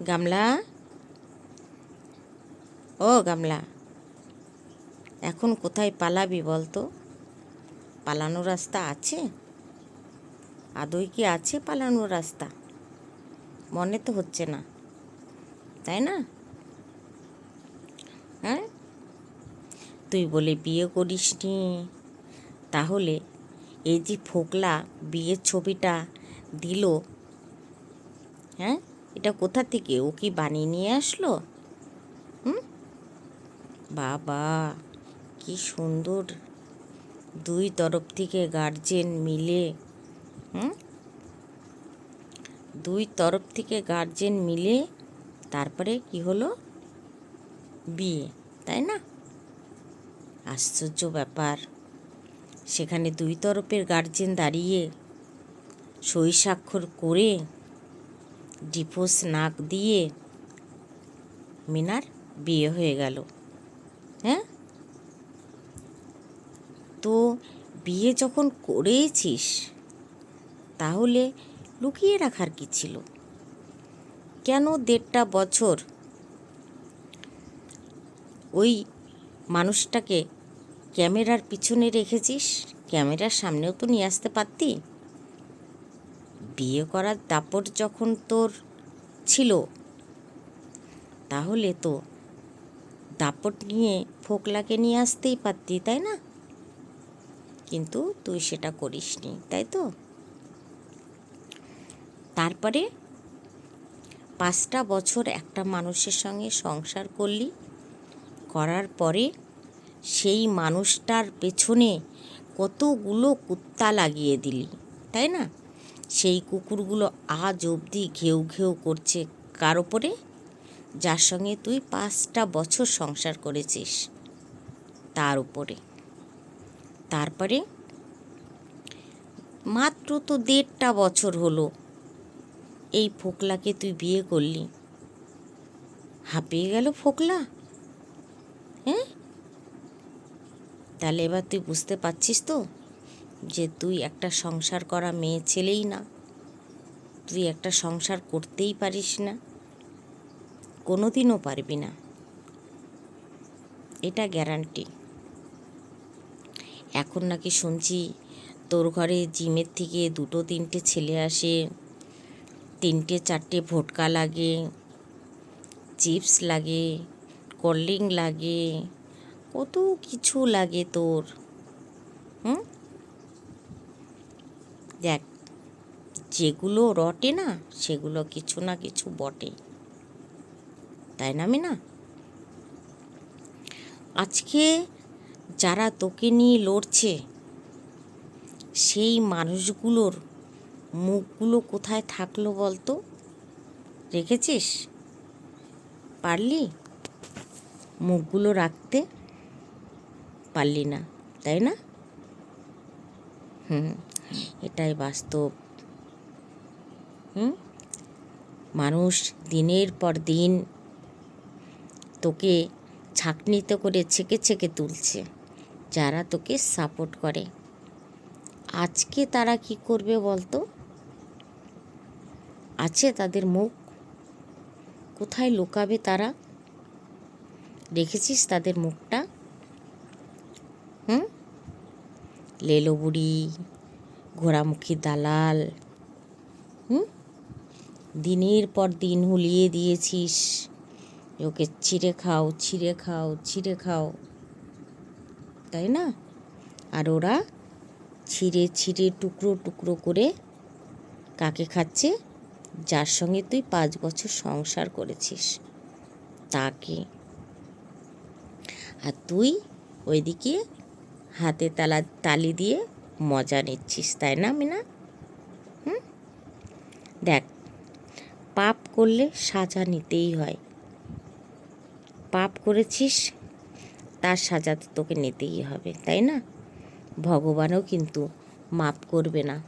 গামলা? ও গামলা, এখন কোথায় পালাবি বলতো? পালানোর রাস্তা আছে? আদৌ কি আছে পালানোর রাস্তা? মনে তো হচ্ছে না, তাই না? হ্যাঁ? তুই বলে বিয়ে করিসনি, তাহলে এই যে ফোকলা বিয়ের ছবিটা দিল হ্যাঁ? এটা কোথা থেকে? ও কি বানিয়ে নিয়ে আসলো? হুম? বাবা, কি সুন্দর। দুই তরফ থেকে গার্জেন মিলে, হুম? দুই তরফ থেকে গার্জেন মিলে তারপরে কি হলো? বিয়ে, তাই না? আশ্চর্য ব্যাপার। সেখানে দুই তরফের গার্জেন দাঁড়িয়ে সই স্বাক্ষর করে ডিভোর্স নাক দিয়ে মিনার বিয়ে হয়ে গেল। হ্যাঁ? তো বিয়ে যখন করেছিস, তাহলে লুকিয়ে রাখার কি ছিল? কেন দেড়টা বছর ওই মানুষটাকে ক্যামেরার পিছনে রেখেছিস? ক্যামেরার সামনেও তো নিয়ে আসতে পারতি? বিয়ে করার দাপট যখন তোর ছিল, তাহলে তো দাপট নিয়ে ফোকলাকে নিয়ে আসতেই পারতি, তাই না? কিন্তু তুই সেটা করিসনি, তাই তো? তারপরে পাঁচটা বছর একটা মানুষের সঙ্গে সংসার করলি, করার পরে সেই মানুষটার পেছনে কতগুলো কুত্তা লাগিয়ে দিলি, তাই না? সেই কুকুরগুলো আজ অবধি ঘেউ ঘেউ করছে। কার ওপরে যার সঙ্গে তুই পাঁচটা বছর সংসার করেছিস। তার উপরে। তারপরে? মাত্র তো দেড়টা বছর হলো। এই ফোকলাকে তুই বিয়ে করলি। হাঁপিয়ে গেল ফোকলা? হ্যাঁ? তাহলে এবার তুই বুঝতে পারছিস তো? যে তুই একটা সংসার করা মেয়ে ছেলেই না। তুই একটা সংসার করতেই পারিস না। কোনো দিনও পারবি না। এটা গ্যারান্টি। এখন নাকি শুনছি তোর ঘরে জিমের থেকে দুটো তিনটে ছেলে আসে, তিনটে চারটে ভোটকা লাগে, চিপস লাগে, কোল্ড ড্রিঙ্ক লাগে, কত কিছু লাগে তোর। হুম? দেখ, যেগুলো রটে না, সেগুলো কিছু না কিছু বটে। তাই না আমি না আজকে যারা তোকে নিয়ে লড়ছে, সেই মানুষগুলোর মুখগুলো কোথায় থাকল বলতো? রেখেছিস? পারলি? মুখগুলো রাখতে? পারলি না, তাই না? হুম। এটাই বাস্তব। হুম? মানুষ দিনের পর দিন তোকে ছাকনিতে করে ছেকে ছেকে তুলছে, যারা তোকে সাপোর্ট করে। আজকে তারা কি করবে বলতো? আছে তাদের মুখ। কোথায় লুকাবে তারা? দেখেছিস তাদের মুখটা? হুম? লেলো বুড়ি ঘোড়ামুখী দালাল, হুম? দিনের পর দিন হুলিয়ে দিয়েছিস। ওকে ছিঁড়ে খাও ছিঁড়ে খাও ছিঁড়ে খাও। তাই না? আর ওরা ছিঁড়ে ছিঁড়ে টুকরো টুকরো করে কাকে খাচ্ছে? যার সঙ্গে তুই পাঁচ বছর সংসার করেছিস। তাকে। আর তুই ওইদিকে হাতে তালা, তালি দিয়ে মজা নিচ্ছিস, তাই না মিনা? হুম? দেখ, পাপ করলে সাজা নিতেই হয়। পাপ করেছিস, তার সাজা তো তোকে নিতেই হবে, তাই না? ভগবানও কিন্তু মাপ করবে না।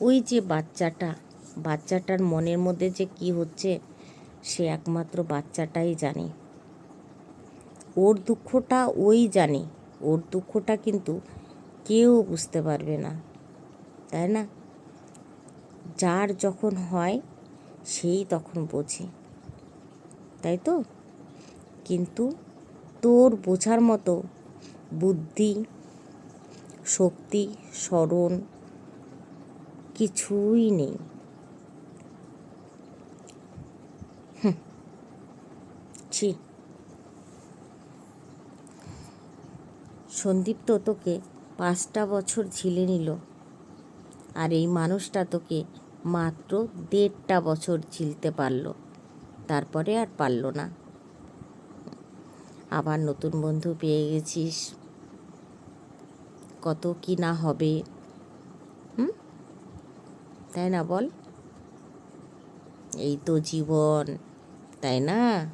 ওই যে বাচ্চাটা, বাচ্চাটার মনের মধ্যে যে কি হচ্ছে, সে একমাত্র বাচ্চাটাই জানে। ওর দুঃখটা ওই জানে, ওর দুঃখটা কিন্তু কেউ বুঝতে পারবে না, তাই না? যার যখন হয়, সেই তখন বোঝে, তাই তো? কিন্তু তোর বোঝার মতো বুদ্ধি, শক্তি, স্মরণ কিছুই নেই। ছি। সন্দীপ তো তোকে পাঁচটা বছর ঝিলে নিল। আর এই মানুষটা তোকে মাত্র দেড়টা বছর ঝিলতে পারল। তারপরে আর পারল না। আবার নতুন বন্ধু পেয়ে গেছিস। কত কি না হবে। হুম? তাই না বল? এই তো জীবন, তাই না?